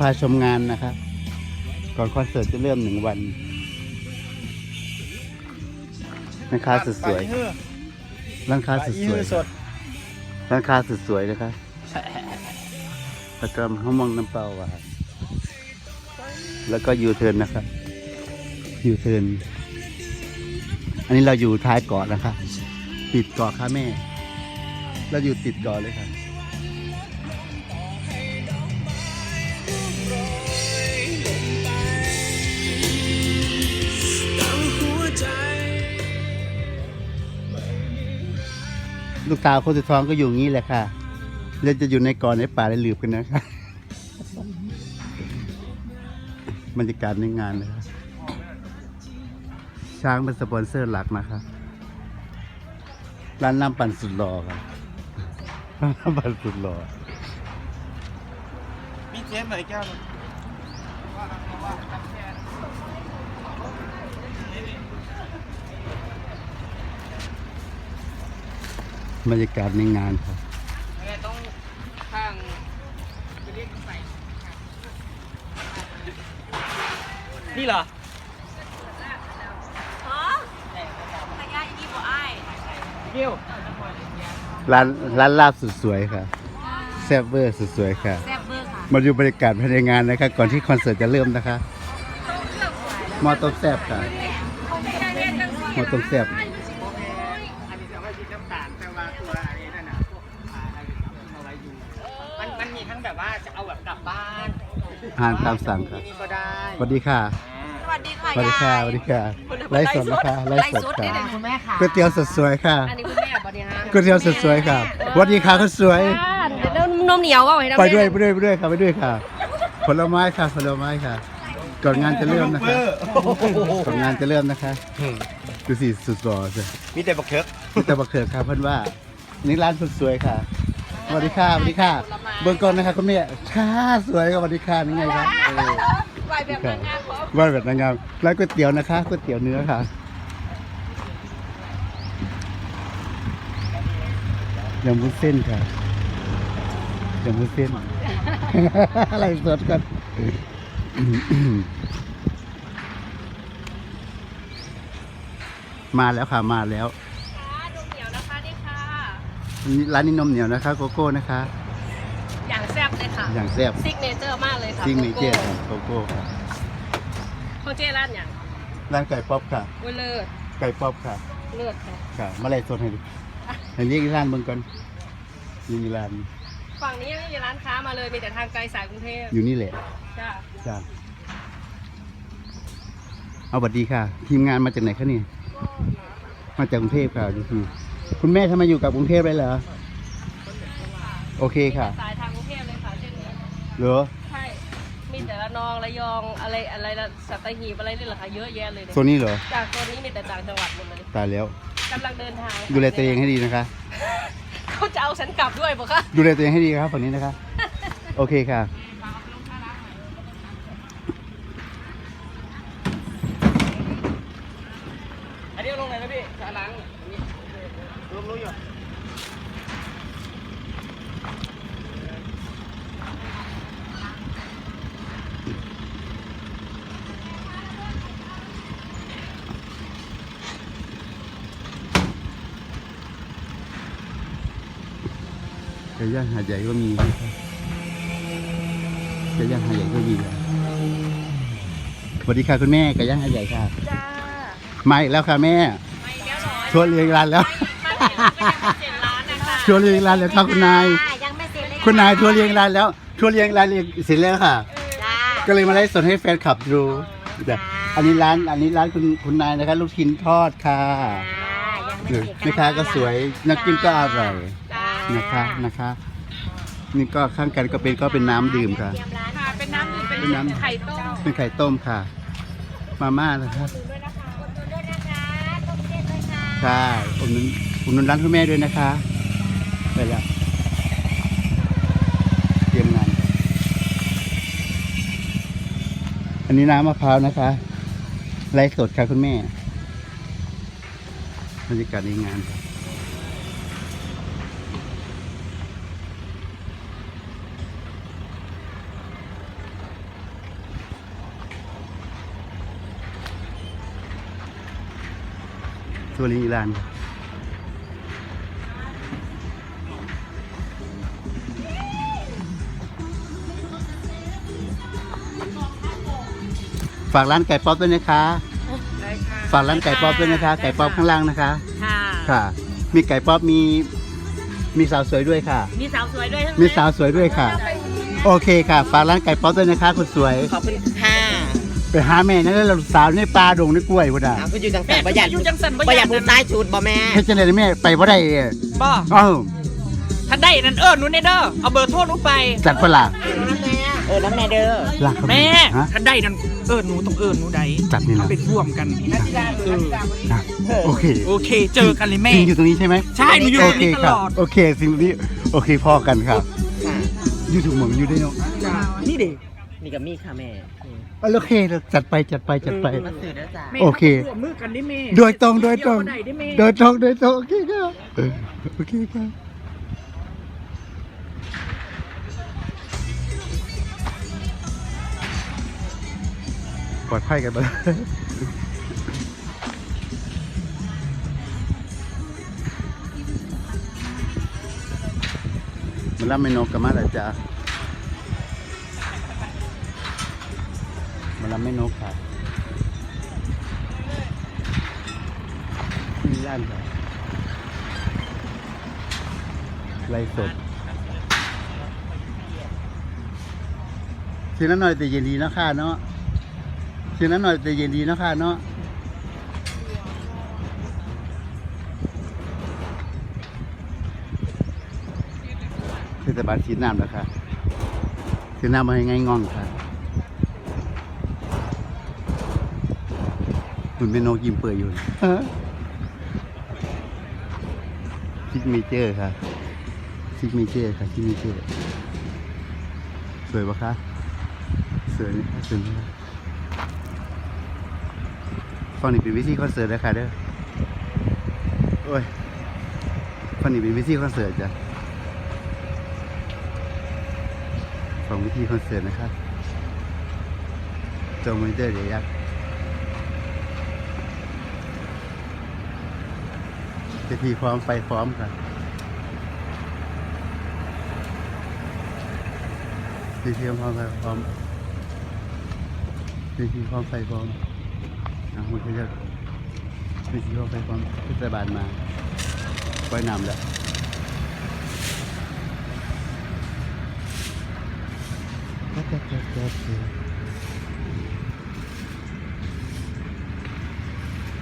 จะพาชมงานนะครับ ก่อนคอนเสิร์ตจะเริ่มหนึ่งวันร้านค้าสุดสวยไปเฮ้อร้านค้าสุดไปสวยเฮ้อสดร้านค้าสุดสวยนะครับแล้วก็ห้องมองน้ำเปล่าหวานแล้วก็ยูเทิร์นนะครับยูเทิร์นอันนี้เราอยู่ท้ายเกาะนะครับ ติดเกาะค่ะแม่ เราอยู่ติดเกาะเลยครับ ลูกสาวคนสุดท้องก็อยู่งี้แหละค่ะเราจะอยู่ในกาะในป่าในหลืบกันนะคะบรรยากาศในงานนะครับช้างเป็นสปอนเซอร์หลักนะครับร้านน้ำปั่นสุดหล่อครับร้านน้ำปั่นสุดหล่อมีเจฟไหนแก้วหนึ่ง บรรยากาศในงานครับต้องข้างจะเรียกใส่นี่เหรอฮะขยะอีนี่บ่อ้ายเกี้ยวร้านร้านลาบสุดสวยค่ะแซ่บเวอร์สุดสวยค่ะ แซ่บเบอร์ค่ะ มาดูบรรยากาศภายในงานนะคะ ก่อนที่คอนเสิร์ตจะเริ่มนะคะหมอต้มแซ่บค่ะหมอต้มแซ่บ บบกลับบ้านอาหารตามสั่งค่ะนี่ก็ได้สวัสดีค่ะ สวัสดีค่ะสวัสดีค่ะ ยายสวัสดีค่ะ ไลฟ์สดนะคะ ไลฟ์สดค่ะ คุณแม่ค่ะก๋วยเตี๋ยวสดสวยค่ะ อันนี้คุณแม่สวัสดีฮะก๋วยเตี๋ยวสดสวยค่ะสวัสดีค่ะคนสวยเดี๋ยวนมเหนียวว่าไว้ไปด้วยไปด้วยไปด้วยค่ะไปด้วยค่ะ ผลไม้ค่ะผลไม้ค่ะ ก่อนงานจะเริ่มนะคะก่อนงานจะเริ่มนะคะดูสิสุดหล่อสิมีแต่บักเคิร์กมีแต่บักเขือค่ะเพื่อนว่านี่ร้านคนสวยค่ะ สวัสดีค่ะสวัสดีค่ะ เบื้องก่อนนะคะคุณแม่ค่ะสวยค่ะสวัสดีค่ะนี่ไงครับเออไหวแบบนางงามพร้อมว่าแบบนางงามร้านก๋วยเตี๋ยวนะคะก๋วยเตี๋ยวเนื้อค่ะยำวุ้นเส้นค่ะยำวุ้นเส้น อะไรสดกันมาแล้วค่ะมาแล้ว ค่ะนมเหนียวนะคะนี่ค่ะ นี่ ร้านนี้นมเหนียวนะคะโกโก้นะคะ อย่างแซ่บเลยค่ะอย่างแซ่บซิกเนเจอร์มากเลยค่ะซิงเนเจอร์โกโกโก้ค่ะโก้เจ้ร้านอย่างร้านไก่ป๊อปค่ะอุ้ยเลิศไก่ป๊อปค่ะเลิศค่ะค่ะมาเลยสดให้ดูให้เรียกร้านเบิ่งก่อนนี่มีร้านฝั่งนี้ไม่มีร้านค้ามาเลยมีแต่ทางไกลสายกรุงเทพอยู่นี่แหละจ้าจ้าเอาสวัสดีค่ะ ทีมงานมาจากไหนคะเนี่ยมาจากกรุงเทพค่ะอยู่ที่ คุณแม่ทำไมอยู่กับกรุงเทพได้เหรอ โอเคค่ะ สายทางกรุงเทพเลยค่ะเช่นนี้เหรอ ใช่ มีแต่ละนองระยองอะไรอะไรละสัตหีบอะไรนี่แหละค่ะเยอะแยะเลยเนี่ยโซนนี้เหรอ จากตัวนี้มีแต่ต่างจังหวัดหมดเลยตายแล้ว กำลังเดินทางดูแลตัวเองให้ดีนะคะ เขาจะเอาฉันกลับด้วยปะคะดูแลตัวเองให้ดีครับฝั่งนี้นะคะ โอเคค่ะ อันนี้เอาลงไหนนะพี่จะล้างอันนี้ลงรู้อยู่ ไก่ย่างหาดใหญ่ก็มีนะครับไก่ย่างหาดใหญ่ก็มีครับสวัสดีค่ะคุณแม่ไก่ย่างหาดใหญ่ค่ะจ้ามาอีกแล้วค่ะแม่ไม่แก้วร้อยชวนเรียงร้านแล้วมาเจ็ดล้านนะคะชวนเรียงร้านแล้วครับคุณนายยังไม่เสร็จเลยคุณนายทัวร์เรียงร้านแล้วทัวร์เรียงร้านเรียงเสร็จแล้วค่ะ จ้า ก็เลยมาไลฟ์สดให้แฟนคลับดูแต่อันนี้ร้านอันนี้ร้านคุณคุณนายนะคะ ลูกชิ้นทอดค่ะแม่ค้าก็สวยน้ำจิ้มก็อร่อยนะคะนะคะ นี่ก็ข้างกันก็เป็นก็เป็นน้ำดื่มค่ะค่ะ เป็นน้ำดื่มเป็นเป็นน้ำไข่ต้มเป็นไข่ต้มค่ะ มาม่านะคะใช่อุดหนุน อุนุนร้านคุณแม่ด้วยนะคะไปแล้วเตรียมงาน อันนี้น้ำมะพร้าวนะคะไร่สดค่ะคุณแม่บรรยากาศในงานตัวนี้อีลานค่ะ ฝากร้านไก่ป๊อปด้วยนะคะ ได้ค่ะฝากร้านไก่ป๊อปด้วยนะคะ ไก่ป๊อปข้างล่างนะคะ ค่ะ ค่ะ มีไก่ป๊อปมี มีสาวสวยด้วยค่ะ มีสาวสวยด้วยทั้งมีสาวสวยด้วยค่ะ โอเคค่ะ ฝากร้านไก่ป๊อปด้วยนะคะคุณสวย ขอบคุณค่ะไปหาแม่นั่นแล้วเราสาวในปลาดงในกล้วยพุ่นอะเอาคุณอยู่จังสันประหยัดอยู่จังสันประหยัดผู้ใต้ชุดบ่แม่เฮ็ดจังได๋แม่ไปบ่ได้เอ้ยบ่เอ้าถ้าได้นั่นเออหนูเนเด้อเอาเบอร์โทรหนูไปจัดปะล่ะเออน้ำแม่เด้อลากเขาแม่ฮะถ้าได้นั่น เออหนูต้องเออหนูได้จัดนี่นะ เอาไปร่วมกันนะโอเคโอเค เจอกันเลยแม่จริงอยู่ตรงนี้ใช่ไหมใช่หนูอยู่โอตรงเคนี้ตคลรับอด โอเคสิ่งนี้โอเคพอกันครับอยู่ถูกเหมืองอยู่ได้เนาะนี่เด็นี่กับมีค่ะแม่โอเคจัดไปจัดไปจัดไปมาสื่อแล้วจ้าโอเค ร่วมมือกันได้แม่โดยตรงโดยตรงเยวก็ได้ได้แม่ โดยตรงโดยตรงโอเคครับเออโอเคครับ ปลอดภัยกันไปมันรับไม่นกกันมาแล้วจ้ามันรับไม่นกครับมีร้านครับไล่สดทีนั้นหน่อยแต่เย็นดีนะค่ะเนาะ ทีนั้นหน่อยแต่เย็นดีเนาะค่ะเนาะเทศบาลฉีดน้ำแล้วค่ะฉีดน้ำมาให้ไงง่องค่ะมันเป็นนกยิ้มเปื่อยอยู่ซิกเมเจอร์ค่ะซิกเมเจอร์ค่ะซิกเมเจอร์สวยปะคะสวยไหมคะสวยไหม คะฟังนี่เป็นวิธีคอนเสิร์ตเลยค่ะเด้อโอ้ยฟังนี่เป็นวิธีคอนเสิร์ตจ้ะฟังวิธีคอนเสิร์ตนะครับจอมอนิเตอร์เดียยักษ์พิธีพร้อมไฟพร้อมค่ะพิธีพร้อมไฟพร้อมพิธีพร้อมไฟพร้อม นะมันก็จะพิธีพร้อไฟพร้อมเทศบาลมาไว้นำแล้ว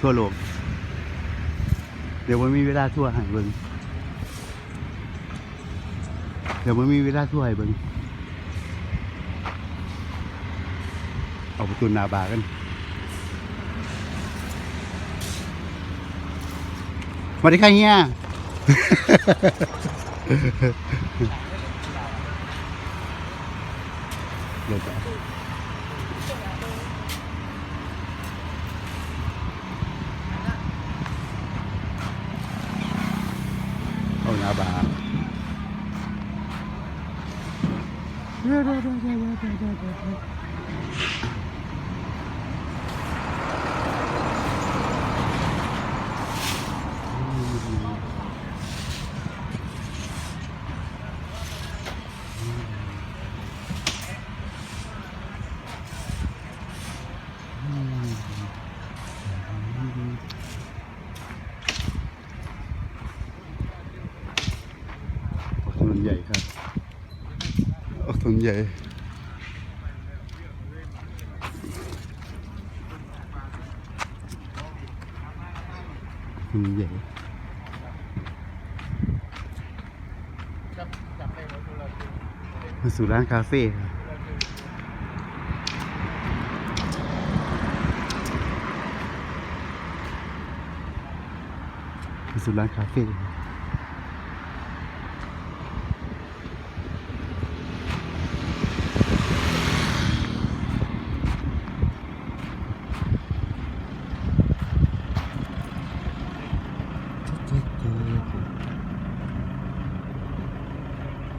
ทั่วโลก เดี๋ยวมันมีเวลาทั่วใหายเบิงเดี๋ยวมันมีเวลาทั่วให้เบิงเอาประตูนาบากัน มาดิค่ะเฮีย เดี๋ยวจะเอาหนาบาออกถนนใหญ่ครับ ออกถนนใหญ่ถนนใหญ่มาสู่ร้านคาเฟ่มาสู่ร้านคาเฟ่ครับ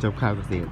จบข่าวเกษตร